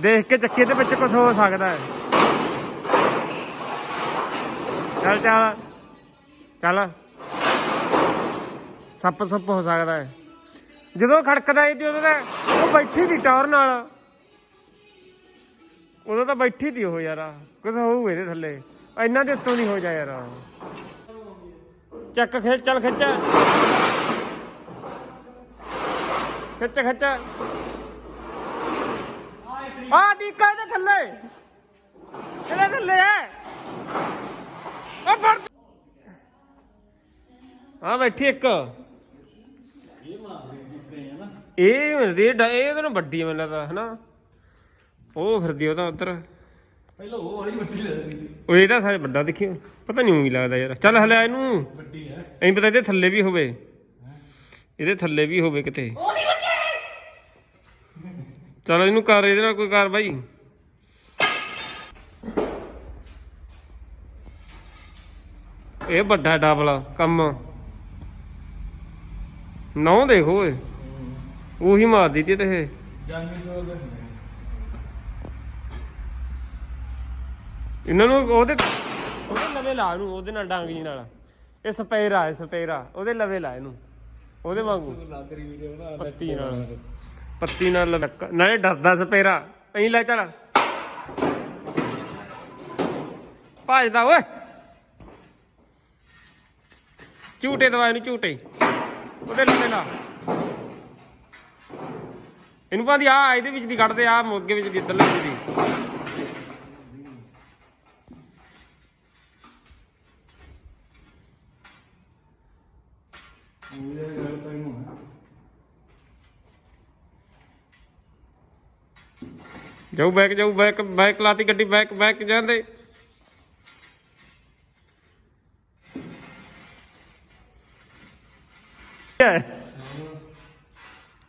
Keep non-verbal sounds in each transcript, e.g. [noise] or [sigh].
ਦੇਖ ਕੇ ਚੱਕੇ ਦੇ ਵਿੱਚ ਕੁਝ ਹੋ ਸਕਦਾ ਹੈ। ਚੱਲ ਚੱਲ। ਚੱਲ। ਸੱਪ ਸੱਪ ਹੋ ਸਕਦਾ ਹੈ। ਜਦੋਂ ਖੜਕਦਾ ਇਹ ਤੇ ਉਦੋਂ ਤਾਂ ਉਹ ਬੈਠੀ ਦੀ ਟੌਰ ਨਾਲ। ਉਦੋਂ ਤਾਂ ਬੈਠੀ ਤੀ ਉਹ ਯਾਰ ਕੁਝ ਹੋਊ ਇਹਦੇ ਥੱਲੇ। ਇੰਨਾ ਦੇ ਉੱਤੋਂ ਨਹੀਂ ਹੋ ਜਾ ਯਾਰ। ਚੱਕ, ਖਿੱਚ, ਚੱਲ, ਖਿੱਚ। ਖਿੱਚ ਖਿੱਚ। ਆ ਦੀਕਾ ਇਹਦੇ ਥੱਲੇ। ਇਹਦੇ ਥੱਲੇ ਹੈ ਆ ਫੜ। ਆ ਬੈਠੀ ਇੱਕ। ਇਹ ਮਿਲਦੀ ਇਹ ਤਾਂ ਵੱਡੀ ਮੈਨੂੰ ਲੱਗਦਾ ਹਨਾ? ਉਹ ਫਿਰਦੀ ਉਹਦਾ ਉਧਰ। ਪਹਿਲਾਂ ਉਹ ਵਾਲੀ ਵੱਡੀ ਲੱਗਦੀ ਉਹ ਇਹਦਾ ਸਾਰੇ ਵੱਡਾ ਦੇਖੀ। ਪਤਾ ਨਹੀਂ ਉਂਗੀ ਲੱਗਦਾ ਯਾਰ। ਚੱਲ ਹਲੇ ਇਹਨੂੰ। ਵੱਡੀ ਹੈ ਐਂ ਪਤਾ ਇਹਦੇ ਥੱਲੇ ਵੀ ਹੋਵੇ। ਇਹਦੇ ਥੱਲੇ ਵੀ ਹੋਵੇ ਕਿਤੇ। ਚਲ ਇਹਨੂੰ ਕਰ ਇਹਦੇ ਨਾਲ ਕੋਈ ਕਾਰਵਾਈ। ਇਹ ਵੱਡਾ ਡਬਲ ਕੰਮ। ਨੌ ਦੇਖੋ ਓਏ। ਉਹੀ ਮਾਰਦੀ ਤੀ ਤੇ ਇਹ। ਇਹਨਾਂ ਨੂੰ ਉਹਦੇ ਉਹਦੇ ਲਵੇ ਲਾ ਇਹਨੂੰ ਉਹਦੇ ਨਾਲ ਡਾਂਗ ਜੀ ਨਾਲ। ਇਹ ਸਪੇਰਾ ਹੈ ਸਪੇਰਾ। ਉਹਦੇ ਲਵੇ ਲਾ ਇਹਨੂੰ। ਉਹਦੇ ਵਾਂਗੂ। ਲੱਗ ਰਹੀ ਵੀਡੀਓ ਬਣਾ ਪੱਤੀ ਨਾਲ। ਪੱਤੀ ਨਾਲ ਲੜਕ ਨਾਲੇ ਡਰਦਾ ਸਪੇਰਾ। ਐਂ ਲੈ ਚੱਲ। ਭੱਜਦਾ, ਓਏ। ਝੂਟੇ ਦਵਾ ਇਹਨੂੰ ਝੂਟੇ। ਉਹਦੇ ਲਵੇ ਲਾ। ਇਹਨੂੰ ਪਾਦੀ ਆ, ਇਹਦੇ ਵਿੱਚ ਦੀ ਕੱਢਦੇ ਆ ਮੋਗੇ ਵਿੱਚ ਦੀ, ਇੱਧਰਲੇ ਵਿੱਚ ਦੀ। ਇਹ ਗੱਲ ਤਾਂ ਇਹਨੂੰ ਹੈ ਜਾਊ ਬੈਕ ਜਾਊ ਬੈਕ ਬੈਕ ਲਾਤੀ ਗੱਡੀ, ਬੈਕ ਬੈਕ ਜਾਂਦੇ।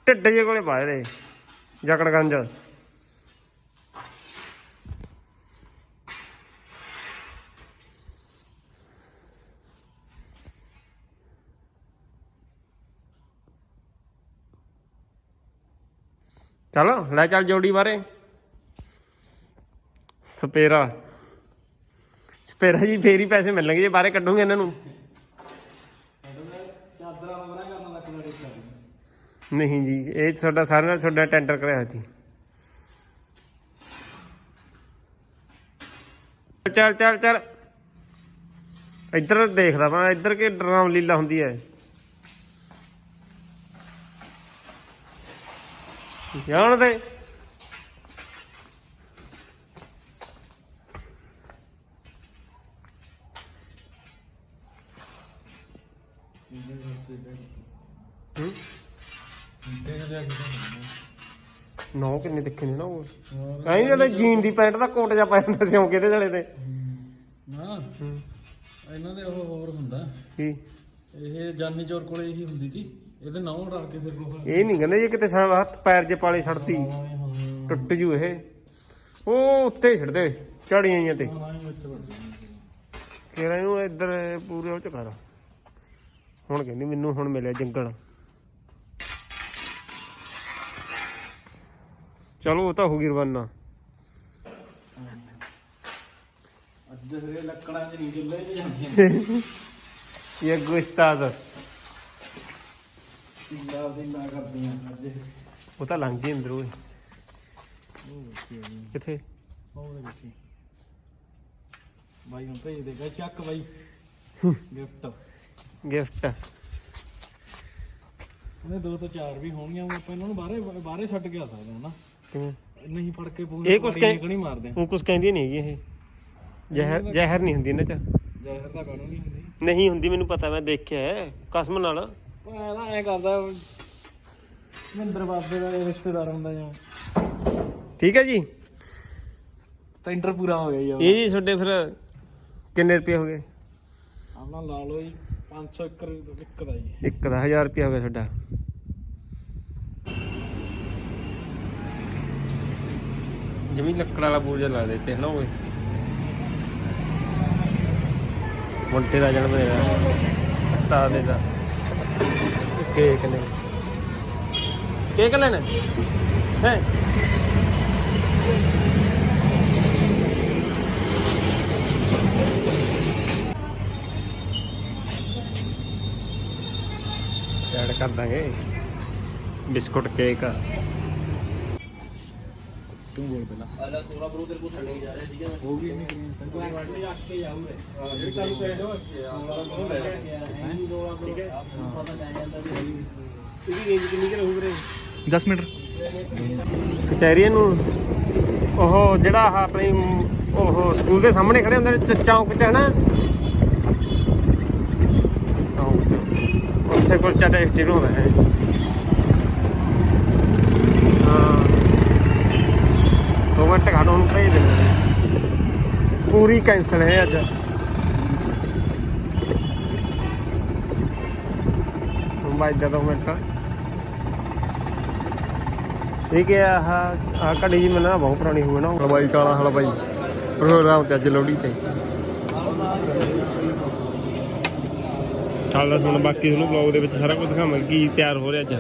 ਢਿੱਡ ਜੇ ਕੋਲੇ ਪਾਏ ਦੇ ਜਕੜਗੰਜ ਚਲੋ, ਲੈ ਚੱਲ ਜੋੜੀ ਬਾਰੇ। ਸਪੇਰਾ। ਸਪੇਰਾ ਜੀ, ਫੇਰ ਹੀ ਪੈਸੇ ਮਿਲਣਗੇ, ਜੇ ਬਾਰੇ ਕੱਢੂਗੇ ਇਹਨਾਂ ਨੂੰ। ਚਾਦਰਾਂ ਮਰਾ ਕਰਨਾ ਲੱਗ ਲੜੀ ਨਹੀਂ ਜੀ, ਇਹ ਤੁਹਾਡਾ ਸਾਰਿਆਂ ਨਾਲ ਤੁਹਾਡਾ ਟੈਂਡਰ ਕਰਿਆ ਹੋਇਆ ਸੀ। ਚੱਲ ਚੱਲ ਚੱਲ। ਇੱਧਰ ਦੇਖਦਾ ਮੈਂ ਇੱਧਰ ਕਿ ਡਰਾਮ ਲੀਲਾ ਹੁੰਦੀ ਹੈ। ਜਾਣ ਦੇ। ਹੂੰ? ਨੌ ਕਿੰਨੇ ਦੇਖੇ ਨੇ ਨਾ ਉਹ? ਐਂ ਜਦੋਂ ਜੀਨ ਦੀ ਪੈਂਟ ਦਾ ਕੋਟ ਜਾ ਪਾਇਆ ਹੁੰਦਾ ਸਿਉਂ ਕਿਹਦੇ ਜਲੇ ਤੇ ਨਾ ਇਹਨਾਂ ਦੇ ਉਹ ਹੋਰ ਹੁੰਦਾ। ਕੀ? ਇਹ ਜਾਨੀ ਚੋਰ ਕੋਲੇ ਹੀ ਹੁੰਦੀ ਸੀ। ਇਹਦੇ ਨਾਂ ਡਰ ਕੇ ਫਿਰ ਉਹ ਇਹ ਨਹੀਂ ਕਹਿੰਦੇ ਜੇ ਕਿਤੇ ਸਾਡਾ ਹੱਥ ਪੈਰ ਜੇ ਪਾਲੇ ਛੱਡਤੀ। ਟੁੱਟ ਜੂ ਇਹ। ਉਹ ਉੱਤੇ ਛੱਡਦੇ ਝਾੜੀਆਂ ਜੀਆਂ ਤੇ। ਕਿਹੜਾ ਇਹਨੂੰ ਇੱਧਰ ਪੂਰੇ ਉਹ ਚ ਕਰ। ਹੁਣ ਕਹਿੰਦੀ ਮੈਨੂੰ ਹੁਣ ਮਿਲਿਆ ਜੰਗਲ। ਚਲੋ ਉਹ ਤਾਂ ਹੋ ਗਈ ਰਵਾਨਾ। ਅੱਜ ਇਹ ਲੱਕੜਾਂ 'ਚ ਨਹੀਂ ਚੁੱਲ੍ਹੇ 'ਚ ਜਾਂਦੀਆਂ [laughs] ਇਹ ਗੁਸਤਾਦ ਪਿੰਡਾ ਪਿੰਡਾ ਕਰਦੀਆਂ ਅੱਜ। ਉਹ ਤਾਂ ਲੰਘ ਗਈ ਅੰਦਰ ਕਿੱਥੇ? ਉਹ ਦੇ ਬੱਚੇ ਬਾਈ ਹੁਣ ਭੇਜ ਦੇਗਾ ਚੱਕ ਬਾਈ। ਗਿਫਟ। ਗਿਫਟ। ਇਹਨੇ ਦੋ ਤੋਂ ਚਾਰ ਵੀ ਹੋਣਗੀਆਂ ਹੁਣ ਆਪਾਂ ਇਹਨਾਂ ਨੂੰ ਬਾਹਰੇ ਬਾਹਰੇ ਛੱਡ ਕੇ ਆ ਸਕਦੇ ਹਾਂ ਨਾ। ਕਿਵੇਂ? ਨਹੀਂ ਫੜ ਕੇ ਪੂਰੇ ਇਹ ਕੁਛ ਕਹਿ- ਨਹੀਂ ਮਾਰਦੇ ਉਹ ਕੁਝ ਕਹਿੰਦੀ ਨਹੀਂ ਹੈਗੀ ਇਹ। ਜ਼ਹਿਰ ਜ਼ਹਿਰ ਨਹੀਂ ਹੁੰਦੀ ਇਹਨਾਂ ਚ। ਜ਼ਹਿਰ ਤਾਂ ਕਾਨੂੰ ਨਹੀਂ ਹੁੰਦੀ। ਨਹੀਂ ਹੁੰਦੀ ਮੈਨੂੰ ਪਤਾ ਮੈਂ ਦੇਖਿਆ ਹੈ ਕਸਮ ਨਾਲ। ਉਹ ਐ ਨਾ ਐ ਕਰਦਾ ਮਹਿੰਦਰ ਬਾਬੇ ਦਾ ਰਿਸ਼ਤੇਦਾਰ ਹੁੰਦਾ ਜਾਂ। ਠੀਕ ਹੈ ਜੀ। ਟੈਂਡਰ ਪੂਰਾ ਹੋ ਗਿਆ ਜੀ ਇਹ ਜੀ ਤੁਹਾਡੇ ਫਿਰ ਕਿੰਨੇ ਰੁਪਏ ਹੋ ਗਏ? ਆਪਣਾ ਲਾ ਲਓ ਜੀ। 500 ਇੱਕ ਰ- ਇੱਕ ਦਾ ਜੀ। ਇੱਕ ਦਾ 1000 ਰੁਪਏ ਹੋ ਗਿਆ ਤੁਹਾਡਾ। ਜਮੀ ਲੱਕੜ ਵਾਲਾ ਬੂਰਜਾ ਲਾ ਦਿੱਤੇ ਹਨਾ ਓਏ ਮੁੰਡੇ ਦਾ ਜਨਮ ਦਿਨ ਹੈ ਉਸਤਾਦ ਦੇ ਦਾ। ਕੇਕ ਨੇ। ਕੇਕ ਲੈਣਾ? ਹੈ? ਕਰ ਦਾਂਗੇ। Biscuit cake. ਤੂੰ ਬੋਲ ਪਹਿਲਾਂ। ਆਲਾ 16 ਪ੍ਰੋ ਤੇਰੇ ਕੋਲ ਛੱਡਣ ਜਾ ਰਿਹਾ ਠੀਕ ਹੈ ਉਹ ਵੀ ਨਹੀਂ। ਕਰੀ ਰੱਖ ਕੇ ਜਾਊਗਾ ਇਹ ਕੰਮ ਕਹਿ ਦੋ ਠੀਕ ਹੈ। ਪਤਾ ਲੈ ਜਾਂਦਾ ਵੀ ਇਹਦੀ ਰੇਂਜ ਕਿੰਨੀ ਕੁ ਰਹੂ ਵੀਰੇ 10 ਮੀਟਰ ਕਚਹਿਰੀਆਂ ਨੂੰ ਉਹ ਜਿਹੜਾ ਆਪਣੀ ਉਹ ਸਕੂਲ ਦੇ ਸਾਹਮਣੇ ਖੜੇ ਹੁੰਦੇ ਨੇ ਚੌਂਕ ਚ ਹੈ ਨਾ ਚੌਂਕ ਚ ਉੱਥੇ ਕੁਲਚਾ ਟੇਸਟੀ ਬਣਾਉਂਦਾ ਹੈ। ਹਾਂ। ਦੋ ਮਿੰਟ ਖੜੋ ਨੂੰ ਭੇਜ ਦਿੰਦੇ ਨੇ। ਪੂਰੀ ਹੈ ਅੱਜ। ਮਿੰਟ। ਇਹ ਕਿ ਆਹ ਆਹ ਘੜੀ ਜੀ ਮੈਨੂੰ ਬਹੁਤ ਪੁਰਾਣੀ ਹੋਵੇ ਨਾ। ਹਲਵਾਈ ਕਾਲਾ ਹਲਵਾਈ। ਪ੍ਰੋਗਰਾਮ ਤੇ ਅੱਜ ਲੋਹੜੀ ਤੇ। ਚੱਲਦਾ ਹੁਣ ਬਾਕੀ ਤੁਹਾਨੂੰ ਬਲੌਗ ਦੇ ਵਿੱਚ ਸਾਰਾ ਕੁਝ ਦਿਖਾਵਾਂਗੇ, ਕੀ ਤਿਆਰ ਹੋ ਰਿਹਾ ਅੱਜ।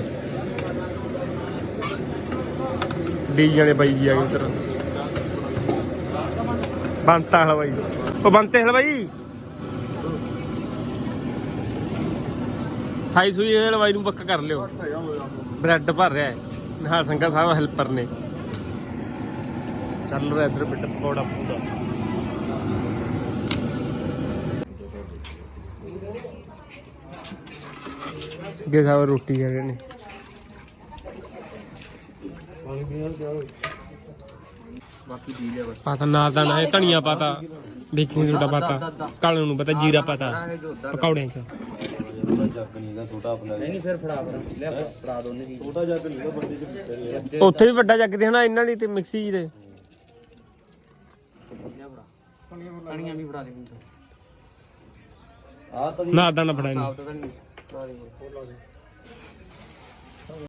ਡੀ ਜਾਣੇ ਬਾਈ ਜੀ ਆ ਗਏ ਉਧਰ। ਬੰਤਾ ਹਲਵਾਈ। ਉਹ ਬੰਤੇ ਹਲਵਾਈ? ਸਾਈ ਸੂਈ ਹਲਵਾਈ ਨੂੰ ਪੱਕਾ ਕਰ ਲਿਓ। ਬ੍ਰੈਡ ਭਰ ਰਿਹਾ ਹੈ। ਹਾਂ ਸੰਗਾ ਸਾਹਿਬ ਹੈਲਪਰ ਨੇ। ਚੱਲ ਰਿਹਾ ਇੱਧਰ ਬਿੱਟ ਪਕੌੜਾ ਪੂਰਾ ਅੱਗੇ ਸਾਹਿਬ ਰੋਟੀ ਖਾ ਰਹੇ ਨੇ। ਬਾਕੀ ਦੀ ਲਿਆ ਬਸ। ਪਾਤਾ ਨਾ ਤਾਂ ਨਾ ਧਨੀਆ ਪਾਤਾ ਬੇਕਿੰਗ ਸੋਡਾ ਪਾਤਾ ਕਾਲੇ ਨੂੰ ਪਤਾ ਜੀਰਾ ਪਾਤਾ ਪਕੌੜਿਆਂ ਚ। ਜੱਗ ਨਹੀਂ ਦਾ ਛੋਟਾ ਆਪਣਾ ਨਹੀਂ ਨਹੀਂ ਫਿਰ ਫੜਾ ਫੜਾ। ਲੈ ਫੜਾ ਦੋਨੇ ਦੀ ਛੋਟਾ ਜੱਗ ਨਹੀਂ ਦਾ ਬੰਦੇ ਚ ਉੱਥੇ ਵੀ ਵੱਡਾ ਜੱਗ ਦੇ ਹਨਾ ਇਹਨਾਂ ਦੀ ਤੇ ਮਿਕਸੀ ਜੀ ਦੇ। ਪਾਣੀਆਂ ਵੀ ਫੜਾ ਦੇ ਮੈਨੂੰ ਆ ਤਾਂ ਨਾ ਨਾ ਫੜਾ ਇਹਨੂੰ। ਸਾਫ਼ ਤਾਂ ਨਹੀਂ ਫੜਾ ਦੇ